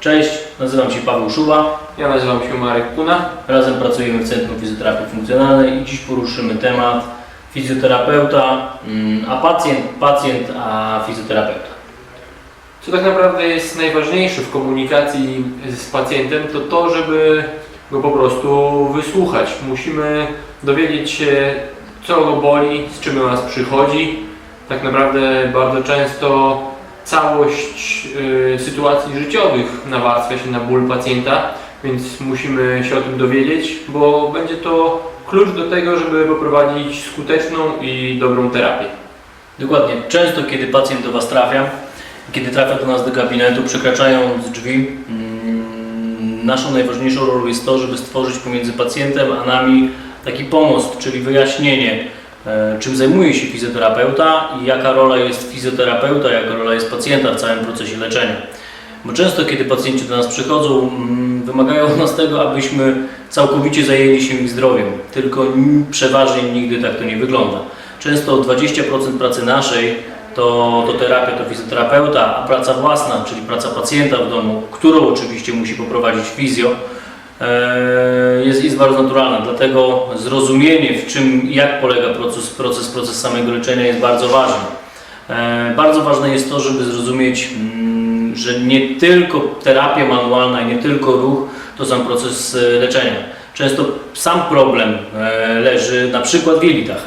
Cześć, nazywam się Paweł Szuba. Ja nazywam się Marek Kuna. Razem pracujemy w Centrum Fizjoterapii Funkcjonalnej i dziś poruszymy temat fizjoterapeuta, mm, a pacjent, pacjent, a fizjoterapeuta. Co tak naprawdę jest najważniejsze w komunikacji z pacjentem, to to, żeby go po prostu wysłuchać. Musimy dowiedzieć się, co go boli, z czym do nas przychodzi. Tak naprawdę bardzo często całość y, sytuacji życiowych nawarstwia się na ból pacjenta, więc musimy się o tym dowiedzieć, bo będzie to klucz do tego, żeby poprowadzić skuteczną i dobrą terapię. Dokładnie. Często, kiedy pacjent do Was trafia, kiedy trafia do nas do gabinetu, przekraczając drzwi, mm, naszą najważniejszą rolą jest to, żeby stworzyć pomiędzy pacjentem a nami taki pomost, czyli wyjaśnienie, czym zajmuje się fizjoterapeuta i jaka rola jest fizjoterapeuta, jaka rola jest pacjenta w całym procesie leczenia. Bo często, kiedy pacjenci do nas przychodzą, mm, wymagają od nas tego, abyśmy całkowicie zajęli się ich zdrowiem. Tylko przeważnie nigdy tak to nie wygląda. Często 20% pracy naszej to, to terapia, to fizjoterapeuta, a praca własna, czyli praca pacjenta w domu, którą oczywiście musi poprowadzić fizjo, e, jest, jest bardzo naturalna. Dlatego zrozumienie, w czym jak polega proces, proces, proces samego leczenia jest bardzo ważny. E, Bardzo ważne jest to, żeby zrozumieć, mm, że nie tylko terapia manualna i nie tylko ruch to sam proces e, leczenia. Często sam problem e, leży na przykład w jelitach.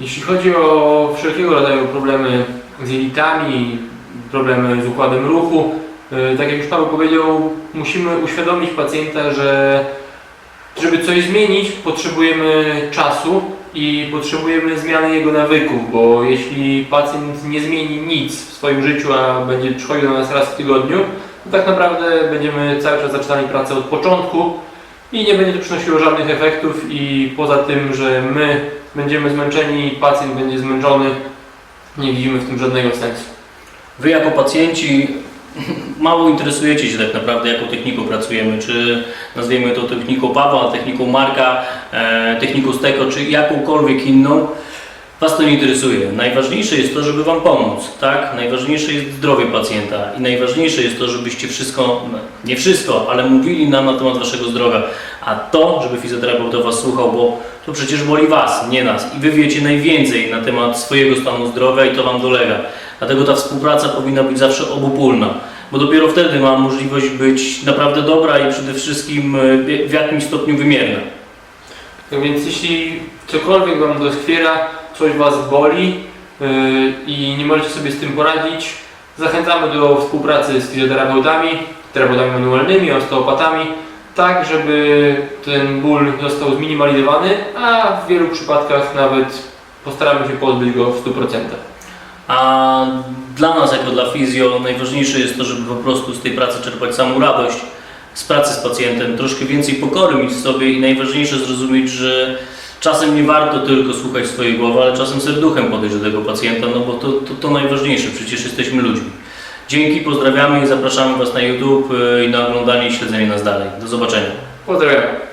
Jeśli chodzi o wszelkiego rodzaju problemy z jelitami, problemy z układem ruchu, tak jak już Paweł powiedział, musimy uświadomić pacjenta, że żeby coś zmienić, potrzebujemy czasu i potrzebujemy zmiany jego nawyków, bo jeśli pacjent nie zmieni nic w swoim życiu, a będzie przychodził do nas raz w tygodniu, to tak naprawdę będziemy cały czas zaczynali pracę od początku i nie będzie to przynosiło żadnych efektów i poza tym, że my będziemy zmęczeni, pacjent będzie zmęczony, nie widzimy w tym żadnego sensu. Wy jako pacjenci mało interesujecie się tak naprawdę, jaką techniką pracujemy, czy nazwijmy to techniką Pawła, techniką Marka, e, techniką Steko, czy jakąkolwiek inną. Was to nie interesuje. Najważniejsze jest to, żeby Wam pomóc, tak? Najważniejsze jest zdrowie pacjenta i najważniejsze jest to, żebyście wszystko, nie wszystko, ale mówili nam na temat Waszego zdrowia, a to, żeby fizjoterapeuta Was słuchał, bo to przecież boli Was, nie nas i Wy wiecie najwięcej na temat swojego stanu zdrowia i to Wam dolega. Dlatego ta współpraca powinna być zawsze obopólna, bo dopiero wtedy ma możliwość być naprawdę dobra i przede wszystkim e, w jakimś stopniu wymierna. Tak więc jeśli cokolwiek Wam doskwiera, coś Was boli yy, i nie możecie sobie z tym poradzić, zachęcamy do współpracy z fizjoterapeutami, terapeutami manualnymi, osteopatami, tak żeby ten ból został zminimalizowany, a w wielu przypadkach nawet postaramy się pozbyć go w 100%. A dla nas, jako dla fizjo, najważniejsze jest to, żeby po prostu z tej pracy czerpać samą radość, z pracy z pacjentem, troszkę więcej pokory mieć w sobie i najważniejsze zrozumieć, że czasem nie warto tylko słuchać swojej głowy, ale czasem serduchem podejść do tego pacjenta, no bo to, to, to najważniejsze, przecież jesteśmy ludźmi. Dzięki, pozdrawiamy i zapraszamy Was na YouTube y, i na oglądanie i śledzenie nas dalej. Do zobaczenia. Pozdrawiam.